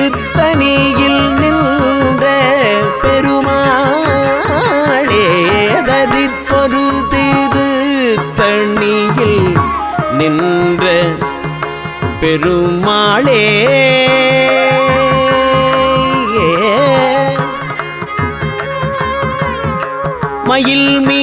திருத்தணியில் நின்ற பெருமாளே தரித்தொரு திருத்தணியில் நின்ற பெருமாளே. மயில் மீ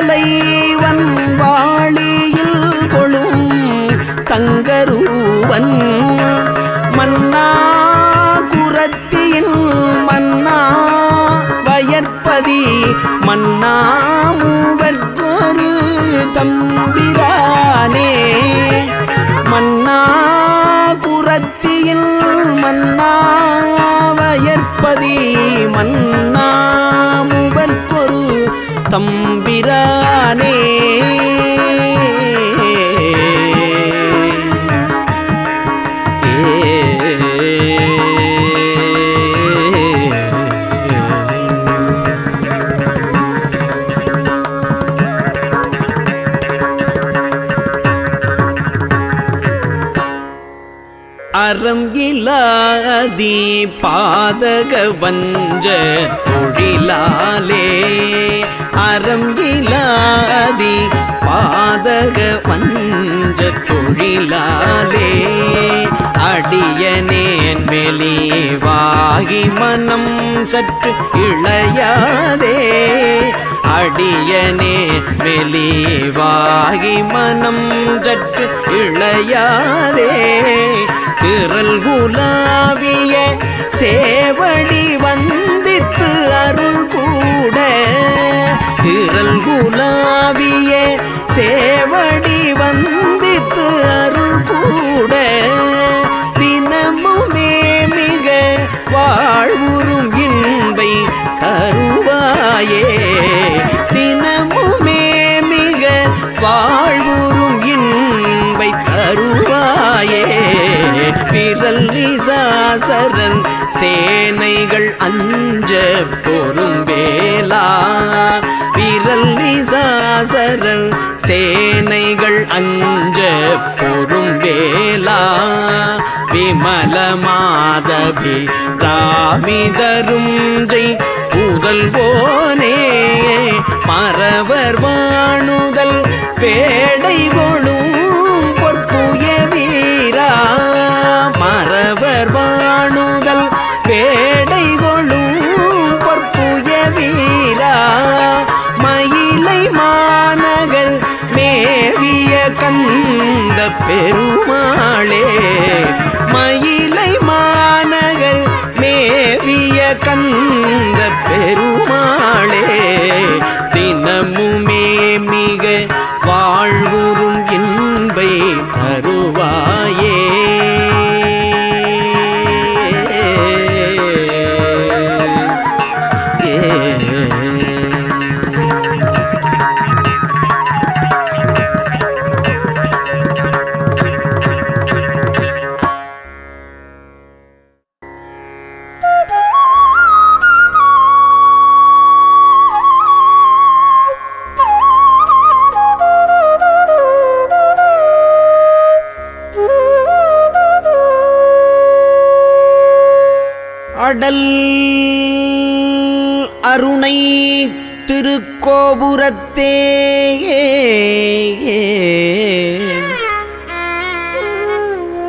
முடித்தலை வன்வாளியில் அறம் இலாதி பாதக வஞ்ச தொழிலாலே. அறம் இலாதி பாதக வஞ்ச தொழிலாலே. அடியனேன் வெளிவாகி மனம் சற்று இளையாதே. அடியனே வெளிவாகி மனம் சற்று இளையாதே. திரள் குலாவிய சேவடி வந்தித்து அருள் கூட. திரள் குலாவிய சேனைகள் அஞ்ச பொறும் வேலா விரல் நிசாசரன் சேனைகள் அஞ்ச பொறும் வேலா விமல மாதவி ராமிதரும் ஜெய்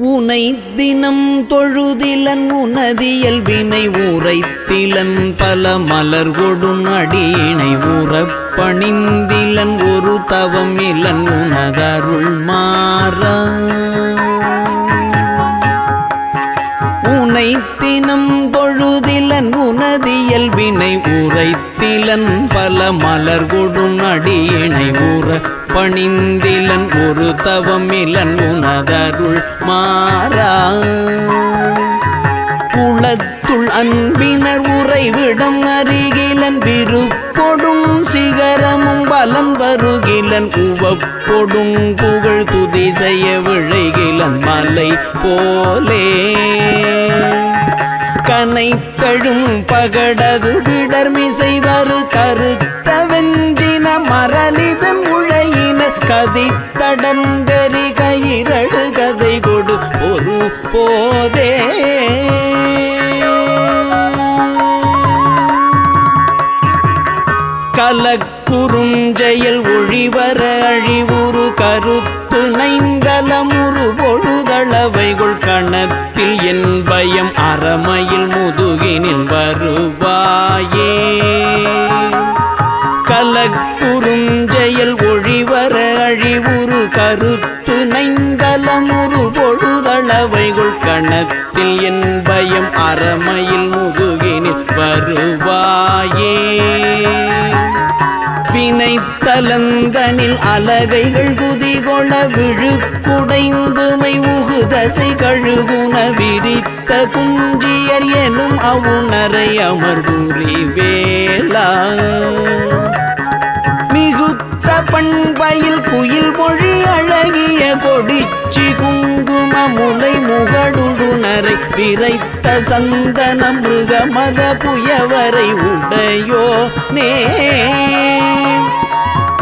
உனை தினம் தொழுதிலன் உனதியல் வினை உரைத்திலன் பல மலர் கொடும் அடியினை உறப்பணிந்திலன் ஒரு தவம் இலன் உனதருள் மாற. உனை தினம் தொழுதிலன் உனதியல் வினை உரைத்திலன் பல மலர் கொடும் அடியினை ஊற பணிந்திலன் ஒரு தவமிலன் உனதருள் மாறா. குளத்துள் அன்பினர் உறைவிடம் அருகிலன் விருப்பொடும் சிகரமும் பலம் வருகிலன் உவப்பொடும் புகழ் துதி செய்ய விழைகிலன் மலை போலே. கனைத்தழும் பகடது விடர்மிசை வரு கருத்த வெஞ்சின மரலிதன் உழையினர் கதித்தடங்கரி கயிரழு கதை கொடு ஒரு போதே. கலக்குறுஞ்செயல் ஒழிவர அழிவுறு கருத்து நைந்தலமுறு பொழுதளவைகள் பொழுதளவைகுள் அறத்தில் என் பயம் அறமையில் முதுகினில் வருவாயே. கலக்குறுஞ்செயல் ஒழிவர அழிவுறு கருத்து நைந்தலமுறு பொழுதளவைகள் கணத்தில் என் பயம் அறமையில் முதுகினில் வருவாயே. வினைத்தலந்தனில் அலகைகள் குதிகொள விழுக்குடைந்துமை உகுதசை கழுகுன விரித்த குஞ்சியர் எனும் அவுணரை அமர்புரி வேலா. மிகுத்த பண்பையில் குயில் மொழி அழகிய கொடிச்சி குங்கும முலை முகடுழுனரை விரைத்த சந்தன மிருக மிருகமத புயவரை உடையோ நே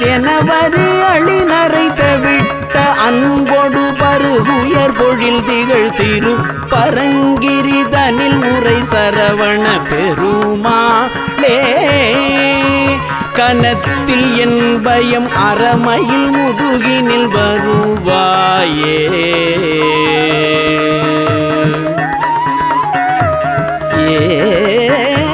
தெனத்தனந்தனதெனவரு அழினரை தவிட்ட அன்பொடு பருகுயர் பொழில் திகழ் திரு பரங்கிரி தனில் முறை சரவண பெருமாளே கனத்தில் என் பயம் அறமையில் முதுகினில் வருவாயே. ஏ